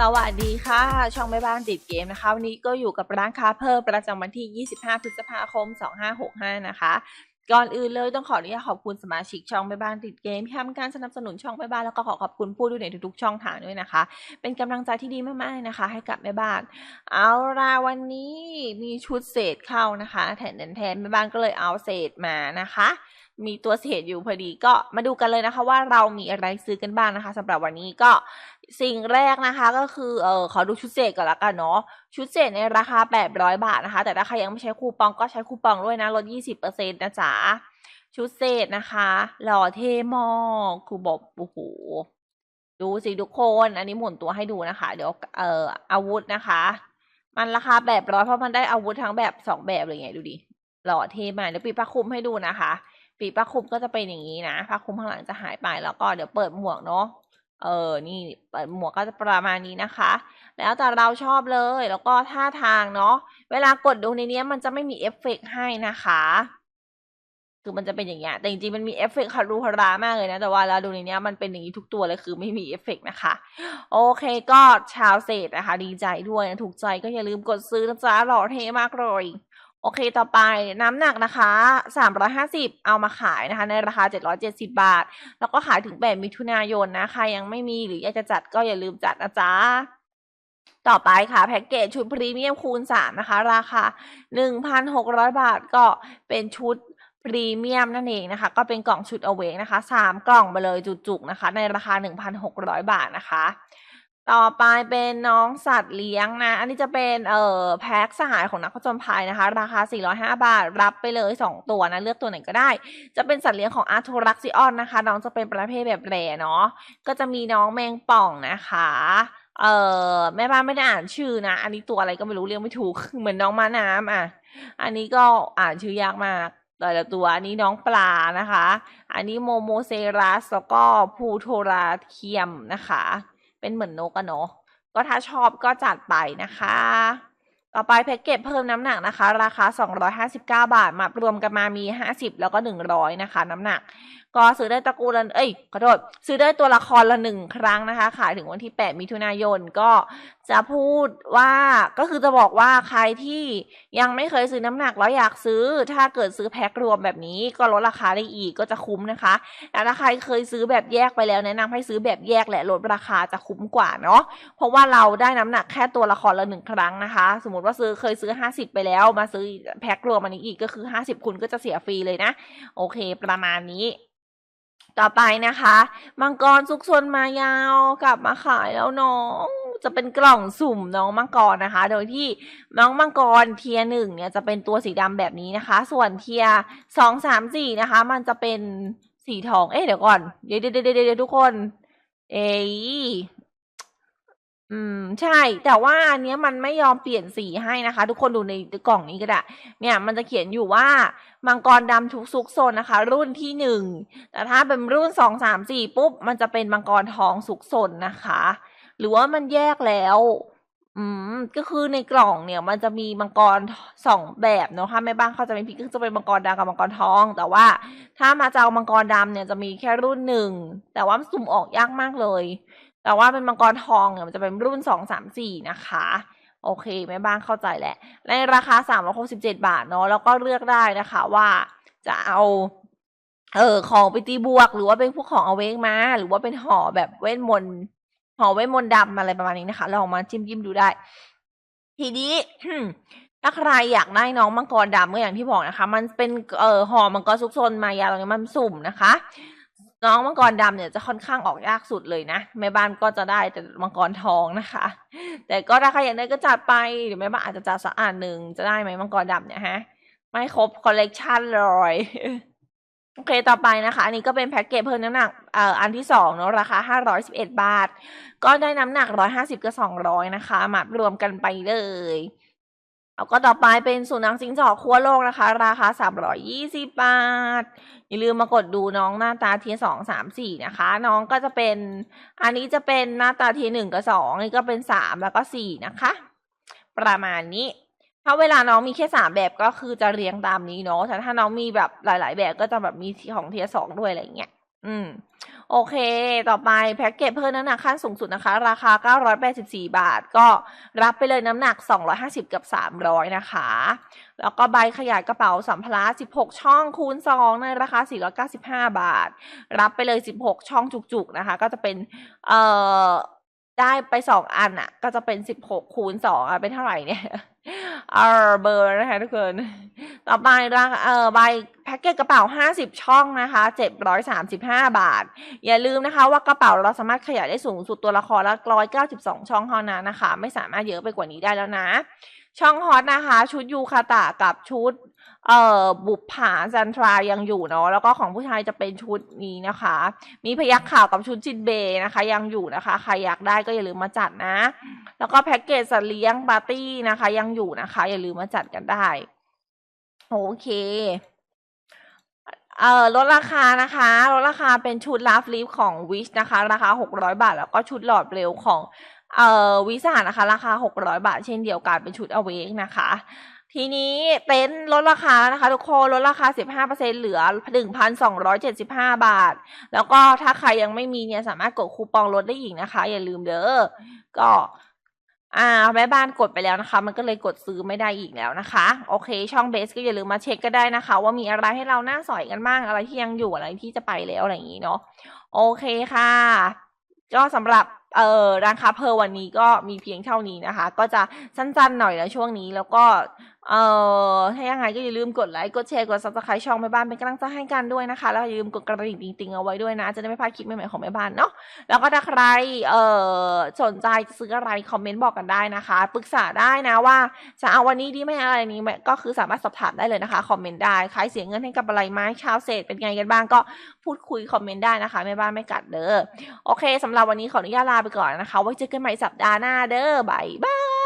สวัสดีค่ะ ช่องแม่บ้านติดเกมนะคะ วันนี้ก็อยู่กับร้านค้าเพิ่มประจำวันที่ 25 พฤษภาคม 2565 นะคะ ก่อนอื่นเลยต้องขออนุญาตขอบคุณสมาชิกช่องแม่บ้านติดเกมที่ทำการสนับสนุนช่องแม่บ้านแล้วก็ขอขอบคุณผู้ดูในทุกๆ ช่องทางด้วยนะคะ เป็นกำลังใจที่ดีมากๆนะคะ ให้กับแม่บ้าน เอาล่ะวันนี้มีชุดเศษเข้านะคะแทนแทนแม่บ้านก็เลยเอาเศษมานะคะ มีตัวเศษอยู่พอดีก็มาดูกันเลยนะคะ ว่าเรามีอะไรซื้อกันบ้างนะคะสำหรับวันนี้ก็ สิ่งแรกนะคะก็คือเออขอดูชุดเศษก่อนละกันเนาะชุดเศษในราคา 800 บาทนะคะ แต่ถ้าใครยังไม่ใช้คูปองก็ใช้คูปองด้วยนะลด 20%นะจ๊ะชุดเศษนะคะ หล่อเท่มากครูบอกโอ้โหดูสิทุกคน อันนี้หมุนตัวให้ดูนะคะ เดี๋ยวเอ่ออาวุธนะคะ มันราคาแบบร้อยเพราะมันได้อาวุธทั้งแบบสองแบบเลยไงดูดิหล่อเท่มากเดี๋ยวปีปลาคุมให้ดูนะคะ ปีกผ้าคลุมก็จะเป็นอย่างนี้นะผ้าคลุมข้างหลังจะหายไปแล้วก็เดี๋ยวเปิดหมวกเนาะ เออ นี่หมวกก็จะประมาณนี้นะคะ แล้วแต่เราชอบเลย แล้วก็ท่าทางเนาะ เวลากดดูในเนี้ยมันจะไม่มีเอฟเฟกให้นะคะ คือมันจะเป็นอย่างเงี้ย แต่จริงๆ มันมีเอฟเฟกต์คารูฮารามากเลยนะ แต่ว่าเราดูในเนี้ยมันเป็นอย่างนี้ทุกตัวเลยคือไม่มีเอฟเฟกต์นะคะ โอเคก็ชาวเศษนะคะ ดีใจด้วยนะ ถูกใจก็อย่าลืมกดซื้อนะจ๊ะหล่อเท่มากเลย โอเคต่อไปน้ำหนักนะคะ 350 เอามาขายนะคะ ในราคา 770 บาท แล้วก็ขายถึง 8 มิถุนายนนะใครยังไม่มีหรืออยากจะจัดก็อย่าลืมจัดนะจ๊ะต่อไปค่ะ แพ็กเกจชุดพรีเมียมคูณ 3 นะคะ ราคา 1,600 บาทก็เป็นชุดพรีเมียมนั่นเองนะคะ ก็เป็นกล่องชุดเอาเวกนะคะ 3 กล่องมาเลยจุกๆนะคะ ในราคา 1,600 บาทนะคะ ต่อไปเป็นน้องสัตว์เลี้ยงนะ อันนี้จะเป็นเอ่อแพ็คสหายของนักผจญภัยนะคะ ราคา 405 บาท รับไปเลย 2 ตัวนะ เลือกตัวไหนก็ได้ จะเป็นสัตว์เลี้ยงของอาร์โทรักซิออนนะคะ น้องจะเป็นประเภทแบบแรเนาะ ก็จะมีน้องแมงป่องนะคะ เอ่อแม่บ้านไม่ได้อ่านชื่อนะ อันนี้ตัวอะไรก็ไม่รู้เรียกไม่ถูก เหมือนน้องม้าน้ำอะ อันนี้ก็อ่านชื่อยากมากแต่ละตัวอันนี้น้องปลานะคะ อันนี้โมโมเซรัสแล้วก็พูโทราเทียมนะคะ เป็นเหมือนนกอะเนาะก็ถ้าชอบก็จัดไปนะคะ ต่อไปแพ็กเกจเพิ่มน้ำหนักนะคะ ราคา 259 บาท มารวมกันมามี 50 แล้วก็ 100 นะคะ น้ำหนัก ก็ซื้อได้ตระกูลละเอ้ยขอโทษซื้อได้ตัวละครละหนึ่งครั้งนะคะ ขายถึงวันที่ 8 มิถุนายนก็ จะพูดว่าก็คือจะบอกว่าใครที่ยังไม่เคยซื้อน้ำหนักแล้วอยากซื้อ ถ้าเกิดซื้อแพ็ครวมแบบนี้ ก็ลดราคาได้อีกก็จะคุ้มนะคะแต่ถ้าใครเคยซื้อแบบแยกไปแล้วแนะนำให้ซื้อแบบแยกแหละลดราคาจะคุ้มกว่าเนาะเพราะว่าเราได้น้ำหนักแค่ตัวละครละหนึ่งครั้งนะคะ สมมติว่าซื้อเคยซื้อ 50 ไปแล้ว มาซื้อแพ็ครวมอันนี้อีกก็คือ 50 คุณก็จะเสียฟรีเลยนะ โอเค ประมาณนี้ต่อไปนะคะ มังกรซุกซนมายาวกลับมาขายแล้วน้อง จะเป็นกล่องสุ่มน้องมังกรนะคะ โดยที่น้องมังกรเทียหนึ่งเนี่ยจะเป็นตัวสีดำแบบนี้นะคะ ส่วนเทียสองสามสี่นะคะ มันจะเป็นสีทอง เอ๊ะเดี๋ยวก่อน เดี๋ยวเดี๋ยวเดี๋ยวเดี๋ยวทุกคน เอ้ย อืม ใช่ แต่ว่าอันเนี้ยมันไม่ยอมเปลี่ยนสีให้นะคะ ทุกคนดูในกล่องนี้ก็ได้เนี่ยมันจะเขียนอยู่ว่ามังกรดำทุกซุกซนนะคะ รุ่นที่หนึ่งแต่ถ้าเป็นรุ่นสองสามสี่ปุ๊บ มันจะเป็นมังกรทองสุกซนนะคะ หรือว่ามันแยกแล้ว อืม ก็คือในกล่องเนี่ย มันจะมีมังกรสองแบบเนาะถ้าแม่บ้านเขาจะไม่ผิดก็จะเป็นมังกรดำกับมังกรทอง แต่ว่า ถ้ามาจะเอามังกรดำเนี่ยจะมีแค่รุ่นหนึ่งแต่ว่าสุ่มออกยากมากเลย แต่ว่าเป็นมังกรทองเนี่ยมันจะเป็นรุ่นสองสามสี่นะคะ โอเคแม่บ้านเข้าใจแหละ ในราคาสามร้อยหกสิบเจ็ดบาทเนาะแล้วก็เลือกได้นะคะว่าจะเอาเออของไปตีบวก หรือว่าเป็นพวกของเอาเวกมา หรือว่าเป็นห่อแบบเวทมนต์ห่อเวทมนต์ดำอะไรประมาณนี้นะคะลองมาจิ้มจิ้มดูได้ ทีนี้ถ้าใครอยากได้น้องมังกรดำก็อย่างที่บอกนะคะ มันเป็นเอ่อห่อมังกรซุกซนมายาตรงนี้มันสุ่มนะคะ น้องมังกรดำเนี่ยจะค่อนข้างออกยากสุดเลยนะแม่บ้านก็จะได้แต่มังกรทองนะคะ แต่ก็ถ้าใครอยากได้ก็จัดไปเดี๋ยวแม่บ้านอาจจะจัดสักอันหนึ่งจะได้ไหมมังกรดำเนี่ยฮะ ไม่ครบคอลเลกชันเลยโอเค ต่อไปนะคะ อันนี้ก็เป็นแพ็กเกจเพิ่มน้ำหนักเอ่ออันที่สองเนาะราคาห้าร้อยสิบเอ็ดบาท ก็ได้น้ำหนักร้อยห้าสิบกับสองร้อยนะคะ มารวมกันไปเลย แล้วก็ต่อไปเป็นสุนัขสิงจอกขั้วโลกนะคะ ราคาสามร้อยยี่สิบบาท อย่าลืมมากดดูน้องหน้าตาเทียสองสามสี่นะคะ น้องก็จะเป็น อันนี้จะเป็นหน้าตาเทียหนึ่งกับสองนี่ก็เป็นสามแล้วก็สี่นะคะ ประมาณนี้ ถ้าเวลาน้องมีแค่สามแบบก็คือจะเรียงตามนี้เนาะแต่ถ้าน้องมีแบบหลาย ๆ แบบก็จะแบบมีของเทียสองด้วยอะไรเงี้ย อืม โอเค ต่อไปแพ็กเกจเพิ่มน้ำหนักขั้นสูงสุดนะคะ ราคา 984 บาท ก็รับไปเลยน้ำหนัก 250 กับ 300 นะคะ แล้วก็ใบขยายกระเป๋าสัมภาระ 16 ช่องคูณ 2 ในราคา 495 บาท รับไปเลย 16 ช่องจุกๆนะคะ ก็จะเป็น เอ่อ ได้ไป2อันอะ ก็จะเป็น16คูณ2อะเป็นเท่าไหร่เนี่ย เออเบอร์นะคะทุกคนต่อไปราคาเออใบแพ็กเกจกระเป๋า50ช่องนะคะ735บาบาท อย่าลืมนะคะ ว่ากระเป๋าเราสามารถขยายได้สูงสุดตัวละครละ192ช่องเท่านั้นนะคะ ไม่สามารถเยอะไปกว่านี้ได้แล้วนะ ช่องฮอตนะคะ ชุดยูคาตะกับชุด เอ่อบุปผาจันทรายังอยู่เนาะแล้วก็ของผู้ชายจะเป็นชุดนี้นะคะ มีพยักข่าวกับชุดจินเบย์นะคะ ยังอยู่นะคะ ใครอยากได้ก็อย่าลืมมาจัดนะ แล้วก็แพ็กเกจสัตว์เลี้ยงปาร์ตี้นะคะ ยังอยู่นะคะ อย่าลืมมาจัดกันได้โอเคเอ่อลดราคานะคะลดราคาเป็นชุดลาฟลิฟของวิชนะคะ ราคา 600 บาท แล้วก็ชุดหลอดเร็วของเอ่อวิสานะคะ ราคา 600 บาท เช่นเดียวกันเป็นชุดอเวกนะคะ ทีนี้เต็นท์ลดราคานะคะ ทุกคนลดราคา 15%เหลือ 1,275 บาท แล้วก็ถ้าใครยังไม่มีเนี่ยสามารถกดคูปองลดได้อีกนะคะ อย่าลืมเด้อก็อ่าแม่บ้านกดไปแล้วนะคะ มันก็เลยกดซื้อไม่ได้อีกแล้วนะคะ โอเค ช่องเบสก็อย่าลืมมาเช็คก็ได้นะคะ ว่ามีอะไรให้เราหน้าสอยกันบ้างอะไรที่ยังอยู่อะไรที่จะไปแล้วอะไรอย่างนี้เนาะโอเคค่ะ ก็สำหรับ เออร้านค้าเพร์ลวันนี้ก็มีเพียงเท่านี้นะคะ ก็จะสั้นๆหน่อยนะช่วงนี้แล้วก็เอ่อถ้ายังไงก็อย่าลืมกดไลค์ กดแชร์ กด subscribe ช่องแม่บ้านเป็นกำลังใจให้กันด้วยนะคะ แล้วอย่าลืมกดกระดิ่งติงๆเอาไว้ด้วยนะ จะได้ไม่พลาดคลิปใหม่ๆของแม่บ้านเนาะ แล้วก็ถ้าใครเอ่อสนใจจะซื้ออะไรคอมเมนต์บอกกันได้นะคะ ปรึกษาได้นะว่าจะเอาวันนี้ดีไหมอะไรนี้ไหมก็คือสามารถสอบถามได้เลยนะคะ คอมเมนต์ได้ ใครเสียเงินให้กับอะไรไหมชาวเศษเป็นไงกันบ้างก็พูดคุยคอมเมนต์ได้นะคะแม่บ้านไม่กัดเด้อ โอเคสำหรับวันนี้ขออนุญาตลาไปก่อนนะคะ ไว้เจอกันใหม่สัปดาห์หน้าเด้อบายบาย